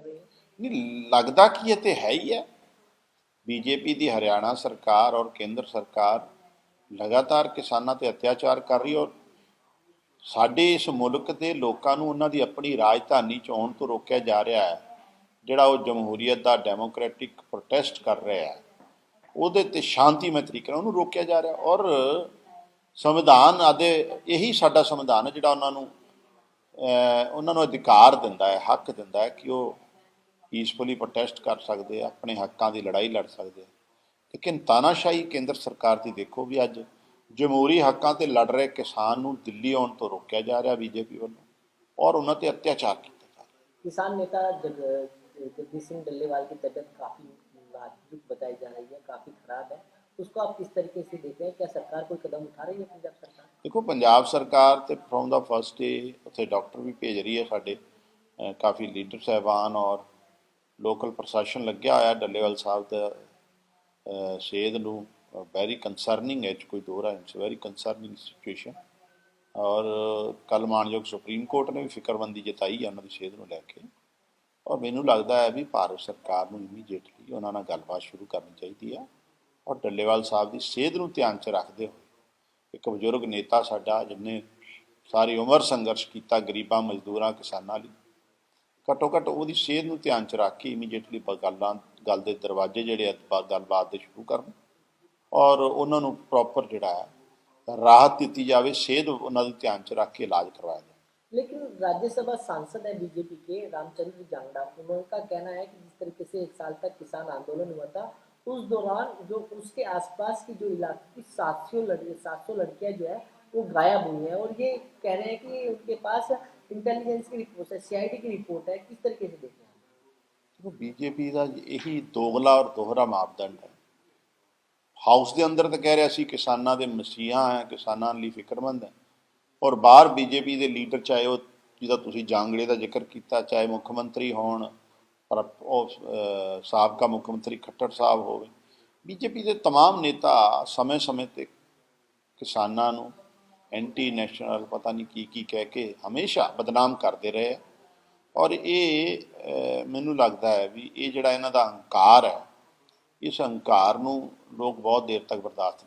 ਕਰ ਰਹੇ ਹੈ ਨਹੀਂ ਲੱਗਦਾ ਕਿ ਇਹ ਤੇ ਹੈ ਹੀ ਹੈ। ਬੀਜੇਪੀ ਦੀ ਹਰਿਆਣਾ ਸਰਕਾਰ ਔਰ ਕੇਂਦਰ ਸਰਕਾਰ ਲਗਾਤਾਰ ਕਿਸਾਨਾਂ ਤੇ ਅਤਿਆਚਾਰ ਕਰ ਰਹੀ ਔਰ ਸਾਡੇ ਇਸ ਮੁਲਕ ਦੇ ਲੋਕਾਂ ਨੂੰ ਉਹਨਾਂ ਦੀ ਆਪਣੀ ਰਾਜਧਾਨੀ ਚ ਆਉਣ ਤੋਂ ਰੋਕਿਆ ਜਾ ਰਿਹਾ ਹੈ। ਜਿਹੜਾ ਉਹ ਜਮਹੂਰੀਅਤ ਦਾ ਡੈਮੋਕ੍ਰੈਟਿਕ ਪ੍ਰੋਟੈਸਟ ਕਰ ਰਿਹਾ ਹੈ ਉਹਦੇ ਤੇ ਸ਼ਾਂਤੀਮਈ ਤਰੀਕੇ ਨਾਲ ਉਹਨੂੰ ਰੋਕਿਆ ਜਾ ਰਿਹਾ ਔਰ ਸੰਵਿਧਾਨ ਆਦੇ ਇਹੀ ਸਾਡਾ ਸੰਵਿਧਾਨ ਹੈ ਜਿਹੜਾ ਉਹਨਾਂ ਨੂੰ ਅਹ, ਉਹਨਾਂ ਨੂੰ ਅਧਿਕਾਰ ਦਿੰਦਾ ਹੈ ਹੱਕ ਦਿੰਦਾ ਹੈ ਕਿ ਉਹ ਪੀਸਫੁਲੀ ਪ੍ਰੋਟੈਸਟ ਕਰ ਸਕਦੇ ਆ ਆਪਣੇ ਹੱਕਾਂ ਦੀ ਲੜਾਈ ਲੜ ਸਕਦੇ ਆ ਲੇਕਿਨ ਤਾਨਾਸ਼ਾਹੀ ਕੇਂਦਰ ਸਰਕਾਰ ਦੀ ਦੇਖੋ ਵੀ ਅੱਜ ਜਮਹੂਰੀ ਹੱਕਾਂ ਤੇ ਲੜ ਰਹੇ ਕਿਸਾਨ ਨੂੰ ਦਿੱਲੀ ਆਉਣ ਤੋਂ ਰੋਕਿਆ ਜਾ ਰਿਹਾ ਬੀਜੇਪੀ ਵੱਲੋਂ ਔਰ ਉਹਨਾਂ ਤੇ ਅਤਿਆਚਾਰ ਕੀਤਾ ਜਾ ਰਿਹਾ किसान नेता जग- जगदीश सिंह डल्लेवाल की तबीयत काफी नाजुक बताई जा रही है काफी खराब है उसको आप किस तरीके से देखते हैं क्या सरकार कोई कदम उठा रही है पंजाब सरकार ਦੇਖੋ ਪੰਜਾਬ ਸਰਕਾਰ ਤੇ ਫਰੋਮ ਦਾ ਫਰਸਟ ਡੇ ਉੱਥੇ ਡਾਕਟਰ ਵੀ ਭੇਜ ਰਹੀ ਹੈ ਸਾਡੇ ਅਹ ਕਾਫੀ ਲੀਡਰ ਸਹਿਬਾਨ ਔਰ ਲੋਕਲ ਪ੍ਰਸ਼ਾਸਨ ਲੱਗਿਆ ਹੋਇਆ ਡੱਲੇਵਾਲ ਸਾਹਿਬ ਦਾ ਸੇਧ ਨੂੰ ਵੈਰੀ ਕੰਸਰਨਿੰਗ ਹੈ, ਇਹ 'ਚ ਕੋਈ ਦੋ ਹੈ ਇਟਸ ਵੈਰੀ ਕੰਸਰਨਿੰਗ ਸਿਚੁਏਸ਼ਨ ਔਰ ਕੱਲ ਮਾਨਯੋਗ ਸੁਪਰੀਮ ਕੋਰਟ ਨੇ ਵੀ ਫਿਕਰਮੰਦੀ ਜਤਾਈ ਹੈ ਉਹਨਾਂ ਦੀ ਸੇਧ ਨੂੰ ਲੈ ਕੇ। ਔਰ ਮੈਨੂੰ ਲੱਗਦਾ ਹੈ ਵੀ ਭਾਰਤ ਸਰਕਾਰ ਨੂੰ ਇਮੀਡੀਏਟਲੀ ਉਹਨਾਂ ਨਾਲ ਗੱਲਬਾਤ ਸ਼ੁਰੂ ਕਰਨੀ ਚਾਹੀਦੀ ਹੈ। ਔਰ ਡੱਲੇਵਾਲ ਸਾਹਿਬ ਦੀ ਸਿਹਤ ਨੂੰ ਧਿਆਨ 'ਚ ਰੱਖਦੇ ਹੋਏ ਇੱਕ ਬਜ਼ੁਰਗ ਨੇਤਾ ਸਾਡਾ ਜਿਹਨੇ ਸਾਰੀ ਉਮਰ ਸੰਘਰਸ਼ ਕੀਤਾ ਗਰੀਬਾਂ, ਮਜ਼ਦੂਰਾਂ, ਕਿਸਾਨਾਂ ਲਈ ਘੱਟੋ ਘੱਟ ਉਹਦੀ ਸਿਹਤ ਨੂੰ ਧਿਆਨ 'ਚ ਰੱਖ ਕੇ ਇਮੀਡੀਏਟਲੀ ਗੱਲਾਂ ਗੱਲ ਦੇ ਦਰਵਾਜ਼ੇ ਜਿਹੜੇ ਆ ਬ- ਗੱਲਬਾਤ ਦੇ ਸ਼ੁਰੂ ਕਰਨ ਔਰ ਉਹਨਾਂ ਨੂੰ ਪ੍ਰੋਪਰ ਜਿਹੜਾ ਹੈ ਰਾਹਤ ਦਿੱਤੀ ਜਾਵੇ ਸਿਹਤ ਉਹਨਾਂ ਦੀ ਧਿਆਨ 'ਚ ਰੱਖ ਕੇ ਇਲਾਜ ਕਰਵਾਇਆ ਜਾਵੇ लेकिन राज्यसभा सांसद है बीजेपी के रामचंद्र जांगड़ा उनका कहना है कि जिस तरीके से एक साल तक किसान आंदोलन हुआ था उस दौरान जो उसके आसपास की जो इलाके की सात सौ लड़की सात सौ लड़कियां जो है वो गायब हुई हैं और ये कह रहे हैं कि उनके पास इंटेलिजेंस की रिपोर्ट है सीआईडी की रिपोर्ट है किस तरीके से देखते हैं ਉਹ ਬੀਜੇਪੀ ਦਾ ਇਹੀ ਦੋਗਲਾ ਔਰ ਦੋਹਰਾ ਮਾਪਦੰਡ ਹੈ ਹਾਊਸ ਦੇ ਅੰਦਰ ਤਾਂ ਕਹਿ ਰਿਹਾ ਸੀ ਕਿਸਾਨਾਂ ਦੇ ਮਸੀਹਾ ਹੈ ਕਿਸਾਨਾਂ ਲਈ ਫਿਕਰਮੰਦ ਹੈ ਔਰ ਬਾਹਰ ਬੀਜੇਪੀ ਦੇ ਲੀਡਰ ਚਾਹੇ ਉਹ ਜਿਹਦਾ ਤੁਸੀਂ ਜਾਂਗੜੇ ਦਾ ਜ਼ਿਕਰ ਕੀਤਾ ਚਾਹੇ ਮੁੱਖ ਮੰਤਰੀ ਹੋਣ ਪਰ ਉਹ ਅਹ, ਸਾਬਕਾ ਮੁੱਖ ਮੰਤਰੀ ਖੱਟੜ ਸਾਹਿਬ ਹੋਵੇ ਬੀਜੇਪੀ ਦੇ तमाम ਨੇਤਾ ਸਮੇਂ-ਸਮੇਂ ਤੇ ਕਿਸਾਨਾਂ ਨੂੰ ਐਂਟੀ ਨੈਸ਼ਨਲ ਪਤਾ ਨਹੀਂ ਕੀ ਕੀ ਕਹਿ ਕੇ ਹਮੇਸ਼ਾ ਬਦਨਾਮ ਕਰਦੇ ਰਹੇ। ਹੈ ਔਰ ਇਹ ਮੈਨੂੰ ਲੱਗਦਾ ਹੈ ਵੀ ਇਹ ਜਿਹੜਾ ਇਹਨਾਂ ਦਾ ਹੰਕਾਰ ਹੈ, ਇਸ ਹੰਕਾਰ ਨੂੰ ਲੋਕ ਬਹੁਤ ਦੇਰ ਤੱਕ ਬਰਦਾਸ਼ਤ